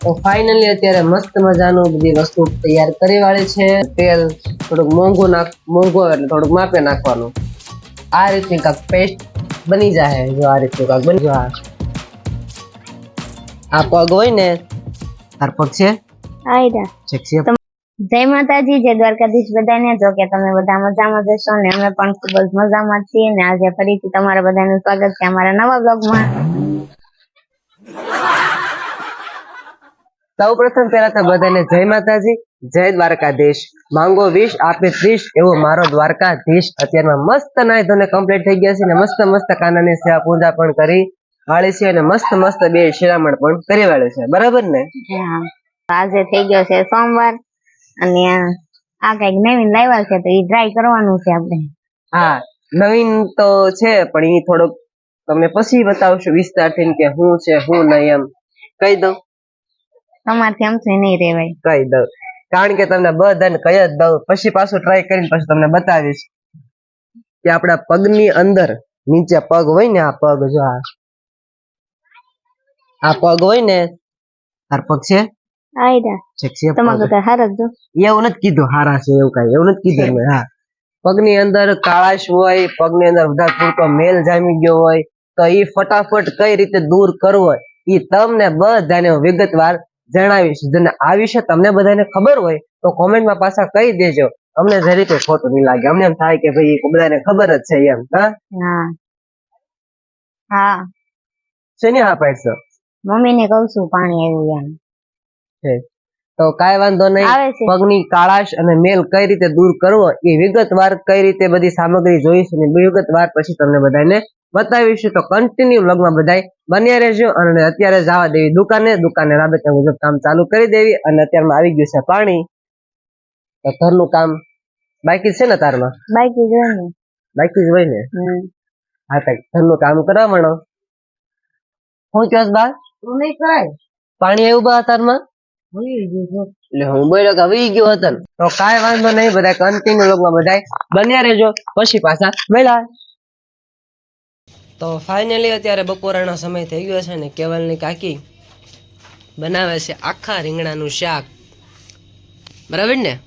તો ફાઇનલી અત્યારે મસ્ત મજાનું બધી વસ્તુ તૈયાર કરી વાળી છે. તેલ થોડુંક મોંઘું નાખ મોંઘું એટલે થોડુંક માપે નાખવાનું. આ રીતની કાંક પેસ્ટ બની જાય જો આ રીતનું કાંક બની જો આ પગ હોય ને તાર પગ છે? જય માતાજી જય દ્વારકાધીશ બધાને. જો કે તમે બધા મજામાં જશો ને અમે પણ ખૂબ જ મજામાં છીએ ને. આજે ફરીથી તમારા બધાનું સ્વાગત છે અમારા નવા બ્લોગમાં સૌ પ્રથમ પહેલા તો બધાને જય માતાજી જય દ્વારકાધીશ. માંગો વિશ આપે ત્રીસ એવો મારો દ્વારકાધીશ. અત્યારમાં મસ્ત નાય ધોને કમ્પ્લીટ થઈ ગયા છે ને મસ્ત મસ્ત કાનાની સેવા પૂજા પણ કરી વાળી છે અને મસ્ત મસ્ત બે શિરામણ પણ કરી વાળી છે. બરાબર ને. આજે થઈ ગયો છે સોમવાર અને આ કંઈક નવીન લાવ્યા છે તો એ ટ્રાય કરવાનું છે આપણે. હા નવીન તો છે પણ એ થોડુંક તમને પછી બતાવશું વિસ્તારથી કે હું છે હું નહીં એમ. કહી દઉં. તમારથી આમથી નહીં રેવાય. કહી દઉં. કારણ કે તમને બધાને કહી જ દઉં પછી પાછું ટ્રાય કરીને પછી તમને બતાવીશ કે આપણા પગની અંદર નીચે પગ હોય ને આ પગ જો આ. આ પગ હોય ને તાર પગ છે? એવું નથી કીધું હારા છે એવું કઈ એવું નથી કીધું મેં હા. પગની અંદર કાળાશ હોય પગની અંદર વધારે પૂરતો મેલ જામી ગયો હોય તો એ ફટાફટ કઈ રીતે દૂર કરવો એ તમને બધાને વિગતવાર જણાવીશ. જેને આ વિશે તમને બધાને ખબર હોય તો કોમેન્ટમાં પાછા કહી દેજો. અમને જે રીતે ખોટું નહીં લાગે. અમને એમ થાય કે ભાઈ બધાને ખબર જ છે એમ. હા? હા. શેની હા પાડશો મમ્મીને કઉ છું પાણી આવ્યું એમ. તો કાંઈ વાંધો નહીં. પગની કાળાશ અને મેલ કઈ રીતે દૂર કરવો એ વિગતવાર કઈ રીતે બધી સામગ્રી જોઈશું અને વિગતવાર પછી તમને બધાને બતાવીશું તો કન્ટિન્યુ વ્લોગમાં બધાય બન્યા રહેજો અને અત્યારે જવા દેવી દુકાને દુકાને રાબેતા મુજબ કામ ચાલુ કરી દેવી અને અત્યારમાં આવી ગયું છે પાણી. તો ઘરનું કામ બાકી છે ને તારમાં? બાકી ને. બાકી જ હોય ને? હા તો ઘરનું કામ કરવા માંડો હું ચોસ બા? નહીં કરાય. પાણી આવ્યું બા તારમાં? એટલે હું બોલ્યો કે આવી ગયો હતો. તો કાંઈ વાંધો નહીં બધા કન્ટિન્યુ લોકો બધા બન્યા રહેજો. પછી પાછા મળ્યા. તો ફાઇનલી અત્યારે બપોરાનો સમય થઈ ગયો છે ને કેવલની કાકી બનાવે છે આખા રીંગણાનું શાક. બરાબર ને?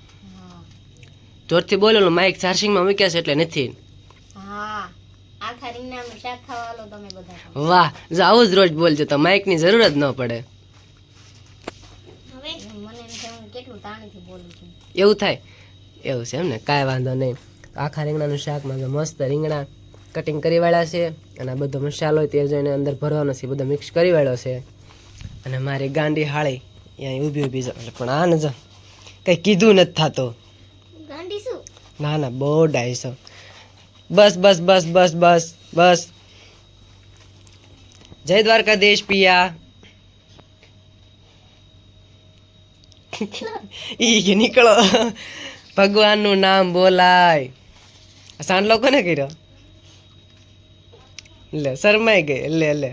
જોરથી બોલેલું માઇક ચાર્જિંગમાં મૂક્યા છે એટલે નથી. વાહ જો આવું જ રોજ બોલજો તો માઇકની જરૂર જ ન પડે. એવું થાય? એવું છે એમ ને? કાંઈ વાંધો નહીં. આખા રીંગણાનું શાકમાં મસ્ત રીંગણા કટિંગ કરી વાળા છે અને આ બધો મસાલો તે જોઈને અંદર ભરવાનો છે બધો મિક્સ કરી વાળ્યો છે. અને મારી ગાંડી હાળી અહીંયા ઊભી ઊભી છે પણ આ ને જો કંઈ કીધું નથી થતું. ના ના બહુ ડાયસો બસ બસ બસ બસ બસ બસ. જય દ્વારકાધીશ પિયા. ઈ નીકળો. ભગવાનનું નામ બોલાય. સાંડલો કોને કર્યો? લે શરમાઈ ગઈ. લે લે.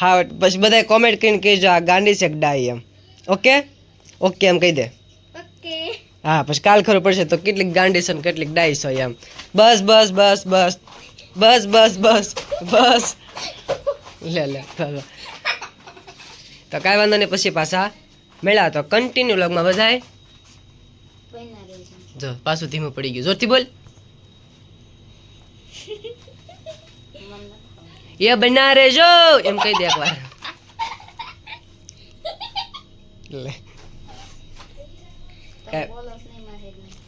હા પછી બધા કોમેન્ટ કરીને કહેજો આ ગાંડી છે ડાઈ એમ. ઓકે ઓકે એમ કહી દે. હા પછી કાલ ખબર પડશે તો કેટલીક ગાંડી છે ને કેટલીક ડાઈસ હોય એમ. બસ બસ બસ બસ. બસ બસ બસ બસ. લે લે તો કાંઈ વાંધો નહીં પછી પાછા મેળા. તો કન્ટિન્યુ લગમાં બધાય. જો પાછું ધીમું પડી ગયું. જોરથી બોલ. એ બના રેજો એમ કહી દે એકવાર. લે.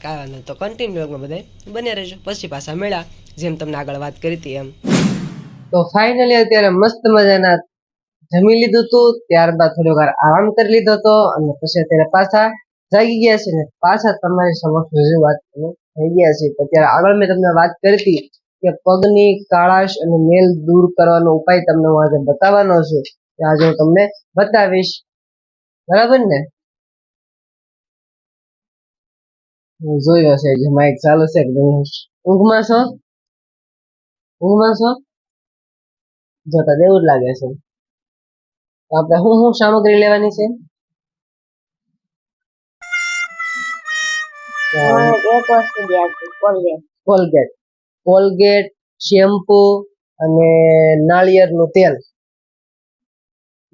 કાંઈ વાંધો તો કન્ટિન્યુ બધા બન્યા રહેજો. પછી પાછા મળ્યા જેમ તમને આગળ વાત કરી હતી એમ. તો ફાઇનલી અત્યારે મસ્ત મજાના જમી લીધું હતું ત્યારબાદ થોડી વાર આરામ કરી લીધો હતો અને પછી અત્યારે પાછા જાગી ગયા છે ને પાછા તમારી સમક્ષ રજૂઆત થઈ ગયા છે. તો આગળ મેં તમને વાત કરી હતી કે પગની કાળાશ અને મેલ દૂર કરવાનો ઉપાય તમને હું આજે બતાવવાનો છું આજે હું તમને બતાવીશ. બરાબર ને? હું જોયો છે જે માઇક ચાલુ છે ઊંઘમાં છો? ઊંઘમાં છો? જોતા દેવું જ લાગે છે. આપણે શું શું સામગ્રી લેવાની છે? કોલગેટ. કોલગેટ શેમ્પુ અને નાળિયેરનું તેલ.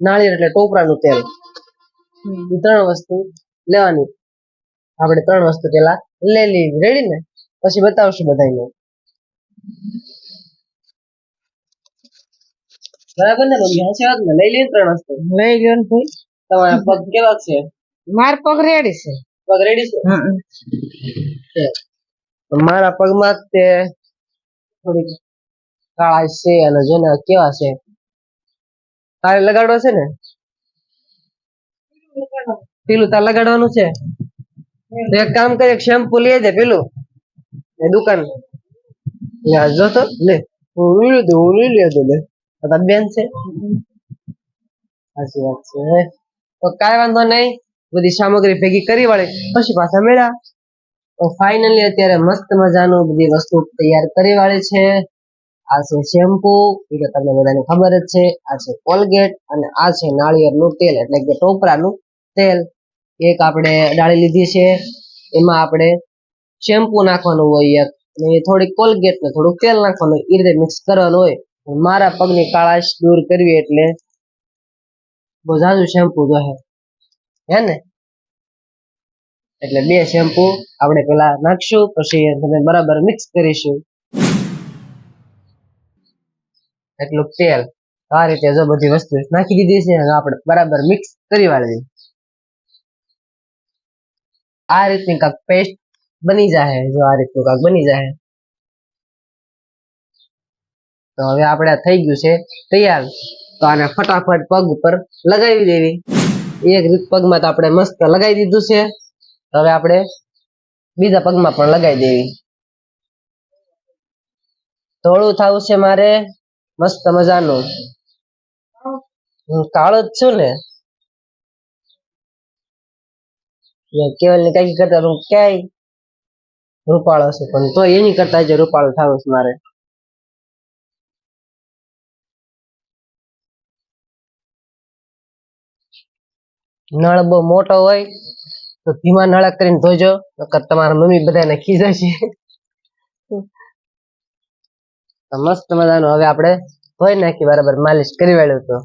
નાળિયેર એટલે ટોપરાનું તેલ. ત્રણ વસ્તુ લેવાની. આપણે ત્રણ વસ્તુ પેલા લઈ લેવી રેડી ને? પછી બતાવશું બધાને બરાબર ને? મમ્મી હશે વાત ને. લઈ લઈએ ત્રણ વસ્તુ. લઈ લ્યો ને ભાઈ. તમારા પગ કેવા છે? માર પગ રેડી છે. પગ રેડી છે. મારા પગમાં તે થોડીક કાળા છે અને જોને કેવા છે. તારે લગાડવો છે ને? પેલું તાર લગાડવાનું છે? એક કામ કરે શેમ્પુ લઈ દે પેલું. એ દુકાન. જો તો, લે. હું લઈ લીધું, હું લઈ લીધું, લે. તાર બેન છે. સાચી વાત છે તો કાંઈ વાંધો નહીં. બધી સામગ્રી ભેગી કરી વાળી. પછી પાછા મેળા તો ફાઇનલી અત્યારે મસ્ત મજાનું બધી વસ્તુ તૈયાર કરી વાળી છે. આ છે શેમ્પુ, એ તો તમને બધાને ખબર જ છે. આ છે કોલગેટ અને આ છે નાળિયેરનું તેલ, એટલે કે ટોપરાનું તેલ. એક આપણે ડાળી લીધી છે. એમાં આપણે શેમ્પુ નાખવાનું હોય એક અને થોડીક કોલગેટ ને થોડુંક તેલ નાખવાનું એ રીતે મિક્સ કરવાનું હોય. મારા પગની કાળાશ દૂર કરવી એટલે બહુ ઝાઝું શેમ્પુ જોહે હે ને? એટલે બે શેમ્પુ આપણે પેલા નાખશું, પછી તમે બરાબર મિક્સ કરીશું. એટલું તેલ. આ રીતે જો બધી વસ્તુ નાખી દીધી છે અને આપણે બરાબર મિક્સ કરી વાળવી. આ રીતની કાંક પેસ્ટ બની જાય જો આ રીતનું કાંક બની જાય તો હવે આપણે થઈ ગયું છે તૈયાર. તો આને ફટાફટ પગ ઉપર લગાવી દેવી. એક રીત પગમાં તો આપણે મસ્ત લગાવી દીધું છે. હવે આપણે બીજા પગમાં પણ લગાવી દેવી. થોડું થવું છે મારે, મસ્ત મજાનું. હું કાળો જ છું ને. કેવલ ને કઈ કરતા હું ક્યાંય રૂપાળો છું, પણ તો એની કરતા જે રૂપાળો થવું છે મારે. નળ બહુ મોટો હોય તો ધીમા નળા કરીને ધોજો, નકર તમારા મમ્મી બધાને ખીજાશે મસ્ત મજાનું. હવે આપણે ધોઈ નાખી બરાબર માલિશ કરી વાળ્યું તો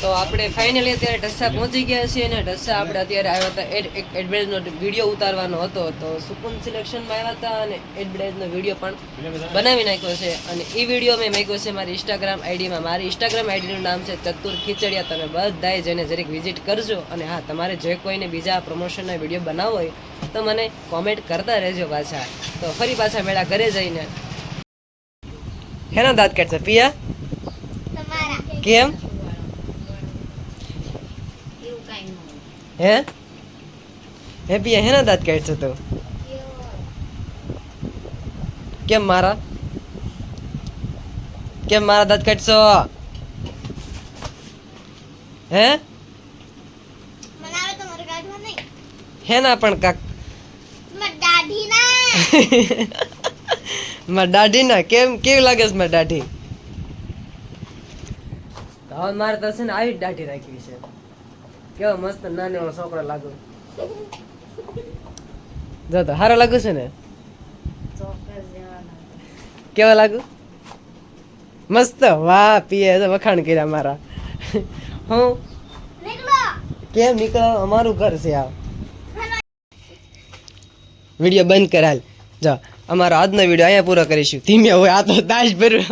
તો આપણે ફાઇનલી અત્યારે ઢસા પહોંચી ગયા છીએ અને ઢસા આપણે અત્યારે આવ્યા હતા. એક એડવર્ટાઇઝનો વીડિયો ઉતારવાનો હતો. તો સુકુન સિલેક્શનમાં આવ્યા હતા અને એડવર્ટાઇઝનો વીડિયો પણ બનાવી નાખ્યો છે. અને એ વીડિયો મેં મેક્યો છે મારી ઇન્સ્ટાગ્રામ આઈડીમાં મારી ઇન્સ્ટાગ્રામ આઈડીનું નામ છે ચતુર ખીચડિયા. તમે બધાએ જઈને જરીક વિઝિટ કરજો. અને હા તમારે જે કોઈને બીજા પ્રમોશનના વીડિયો બનાવવો હોય તો મને કોમેન્ટ કરતા રહેજો પાછા. તો ફરી પાછા મેળા ઘરે જઈને. હેના દાંત કાઢશે. પિયા? કેમ? હે? હે પિયા હેના દાંત કાઢશો તું? કેમ મારા? કેમ મારા દાંત કાઢશો? હે? હે હેના પણ કાક મારે દાઢી ના ના કેમ કેવી લાગે છે મારા દાઢી? હવે મારે તો છે ને આવી જ દાઢી રાખવી છે. કેવો મસ્ત નાનો છોકરો લાગો જો તો હારો લાગુ છે ને? કેવા લાગુ મસ્ત. વાહ પીએ વખાણ કર્યા મારા. હું? કેમ નીકળો? અમારું ઘર છે આ. વીડિયો બંધ કરાલ. જો, અમારો આજનો વીડિયો અહીંયા પૂરો કરીશું. ધીમે હોય, આ તો દાશ ભર્યો